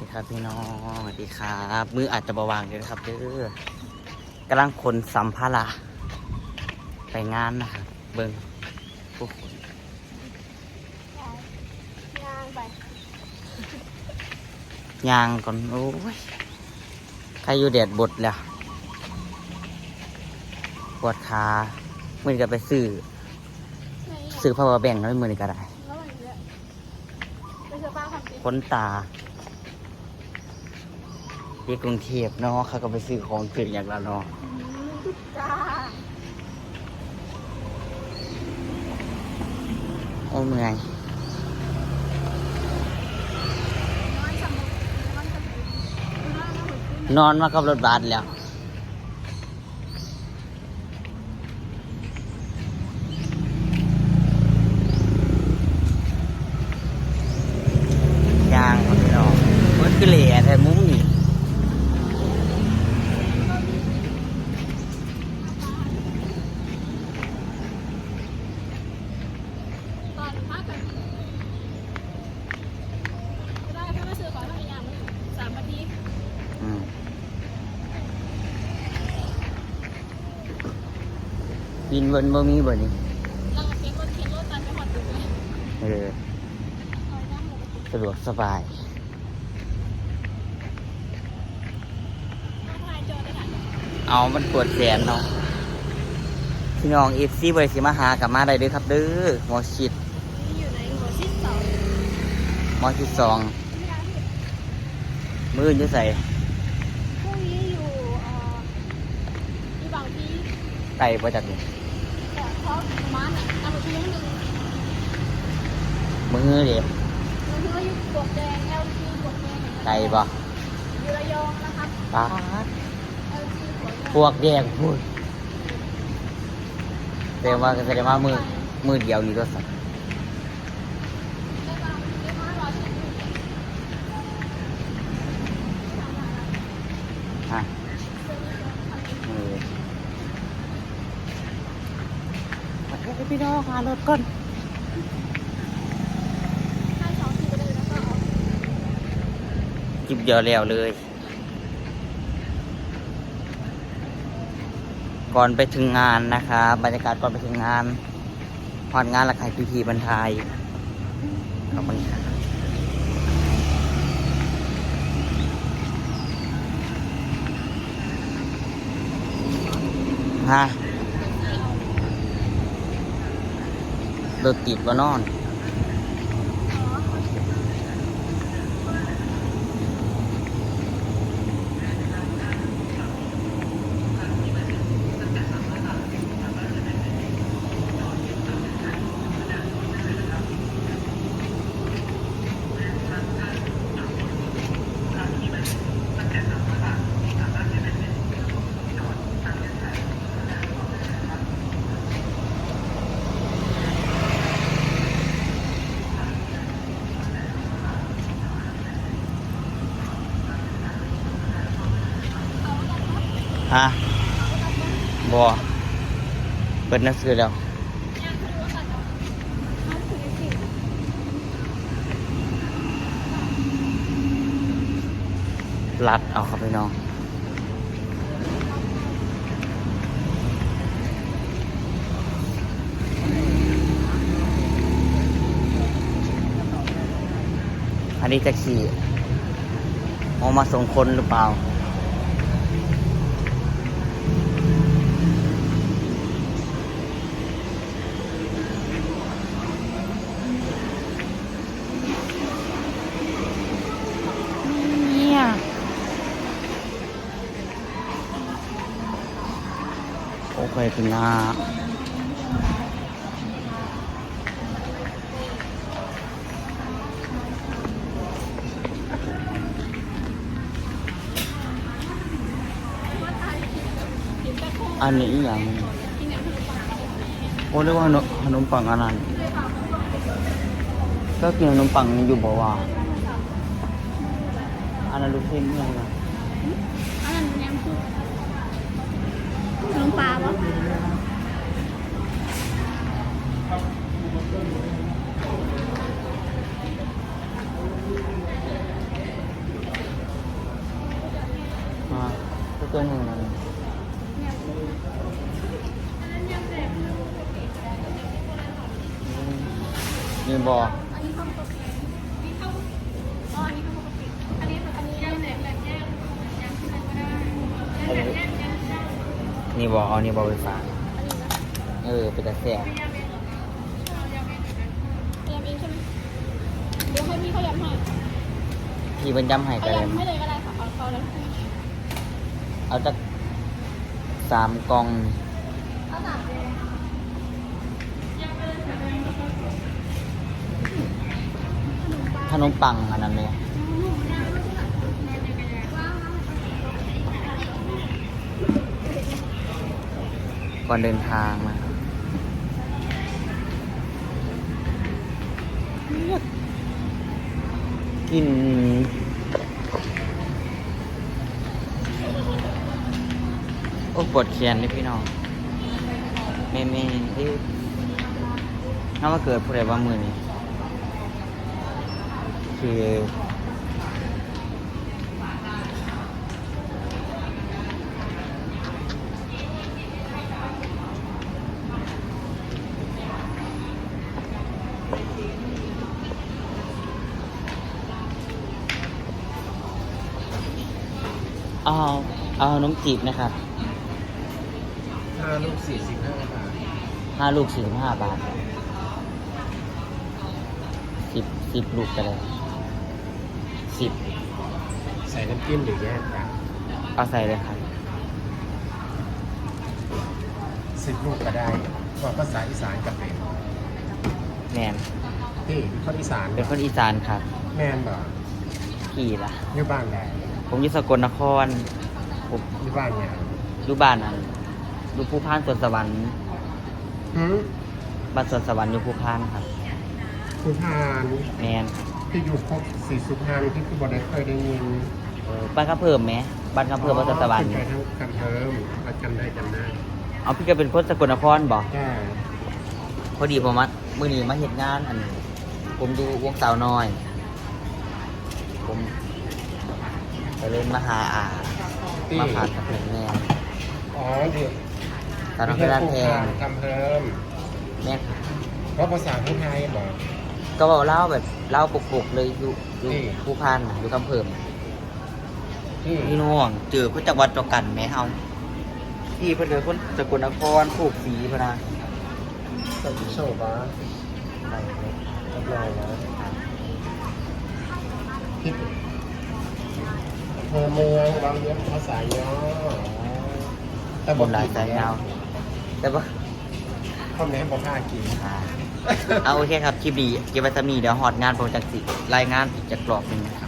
สวัสดีครับพี่น้องสวัสดีครับ มืออาจจะบาวางเลยนะครับเด้อกำลังขนสัมภาระไปงานนะครับ เบิ้งผู้คนย่างไปยางก่อนโอ้ยใครอยู่แดดบดแล้วปวดขามือนี้ก็ไปซื้อซื้อพาวเวอร์แบงค์แล้วมือนี้ก็ได้แล้วมันเย ไปกรุงเทพเนาะเขาก็ไปซื้อของกินอย่างละเนาะอืมจ้าโอ้เมื่อยนอนมากับรถบัสแล้ว ยางครับพี่น้องมันคือเหล่แต่มุ้งนี่ ตอนพักกันได้ถ้าไม่ซื้อของทำอย่างนี้สามนาที อืม วินเวินบ่มีบ่นี่เราเก็บรถเข็นรถตันไปหอดตึกเลยเออเอาย่างหมูสะดวกสบายมาถ่ายจอได้ไหนเอามันปวดแขนเนาะพี่น้องเอฟซีบริสิมาหากลับมาได้เด้อครับเด้อหมอชิดนี่อยู่ในหัวชิดเสาหมอชิดสองไม่ได้ผิดมืออื่นจะใส่ พรุ่งนี้อยู่เอ่ออยู่บางพี ไก่ป่ะจักนี่แต่เพราะม้าน่ะเอามาทิ้งหนึ่งมือเด็กมันคืออยู่ปวกแดง LG ปวกแดงไก่บ่ะยองนะครับปลาพวกแดงพูดแสดงว่าแสดงว่ามือมือเดียวนี่ก็สัตว์ด้มาได้มารอชิมอยู่ ฮะเออ ไปพี่น้องหารถก่อนให้สองทีไปเลยแล้วก็จิบเดียวแล้วเลย ก่อนไปถึงงานนะครับรรยากาศก่อนไปถึงงานพอดงานละขายพิธีบรรทายขอบคุณครับฮะ ถติดว่านอน ฮะบ่เปิดหนังสือแล้วย่างคือว่าสัตว์เอาเอาคือสิรัดเอาครับพี่น้องอันนี้จะขี่ออกมาส่งคนหรือเปล่า เนี่ย โอเคคุณนาอันนี้อย่างโอ้เรียกว่าขนมปังอันนั้นก็กินขนมปังอยู่บ่ว่าอันนั้นลูกเส้นเนี่ยนะ น้องปลาปะมาเพื่อนหนึ่งเลยนี่บออันนี้ข้าวปกตินี่ข้าวอ๋ออันนี้ข้าวปกติอันนี้อันนี้แหลมแหลมแยกแหลมแยกที่ไหนก็ได้แหลมแยก นี่บอเอานี่บอไปฝากอันนี้นะเออเป็นตะแสบไม่ยำเองเหรอเอายำเองเหมือนกันยำเองใช่ไหมเดี๋ยวให้พี่เขายำให้พี่เป็นย้ำให้เอากันเลยยำให้เลยก็ได้ค่ะเอาเขาแล้วเอาจากสามกล่องเอาสามเลยยำไปเลยค่ะขนมปังขนมปังอันนั้นเลย ก่อนเดินทางมากินโอ้ปวดแขนเลยพี่น้องเมเมที่ถ้ามาเกิดผู้ใดว่ามือนี้คือ เอาเอาขนมจีบนะครับห้าลูกสี่สิบห้าบาทห้าลูกสี่สิบห้าบาทสิบสิบลูกไปเลยสิบใส่น้ำจิ้มหรือแยกกันเอาใส่เลยครับสิบลูกก็ได้บอกภาษาอีสานกับเป็นแมนที่คนอีสานเป็นคนอีสานครับ แม่นบ่พี่ล่ะอยู่บ้านใด ผมอยู่สกลนคร ผมอยู่บ้านเนี่ยอยู่บ้านนั้นอยู่ภูพานสวนสวรรค์หืมบ้านสวนสวรรค์อยู่ภูพานครับ คุณทานแมนครับที่อยู่ครบสี่สิบห้าที่คือบอได้เคยได้ยินเออบ้านข้าเพิ่มไหมบ้านข้าเพิ่มบ้านสวนสวรรค์ขึ้นไปทั้งคำเทิมเราจำได้จำได้เอาพี่ก็เป็นคนสกลนครบอกแก่พอดีผมมามื่อนี้มาเห็นงานอัน ผมดูวงสาวน้อย ผมไปเล่นมาหาอาที่มาผ่านกับเพลงแม่อ๋อเดี๋ยวสาวน้อยเพชรบ้านแพงคำเทิมแม่เพราะภาษาพูดไทยบอกก็บอกเล่าแบบเล่าปุกๆเลยอยู่อยู่นี่ภูพานน่ะอยู่กำเพิ่มที่พี่น้องเจอคนจากวัดจอกันแม่เฮาพี่เพิ่นเลยคนสกลนครผูกสีพะนะต้องโชว์บ้าไปเลยทดลองนะคิดอำ เภอเมืองบางเลี้ยงภาษาย่อแต่บนหลายสายยาวแต่ว่าคนไหนบอกห้ากินอ่าเอาโอเคครับคลิปนี้เก็บไว้สำนีเดี๋ยวฮอดงานโปรเจกต์สิรายงานอีกจากกรอบหนึงนะครับ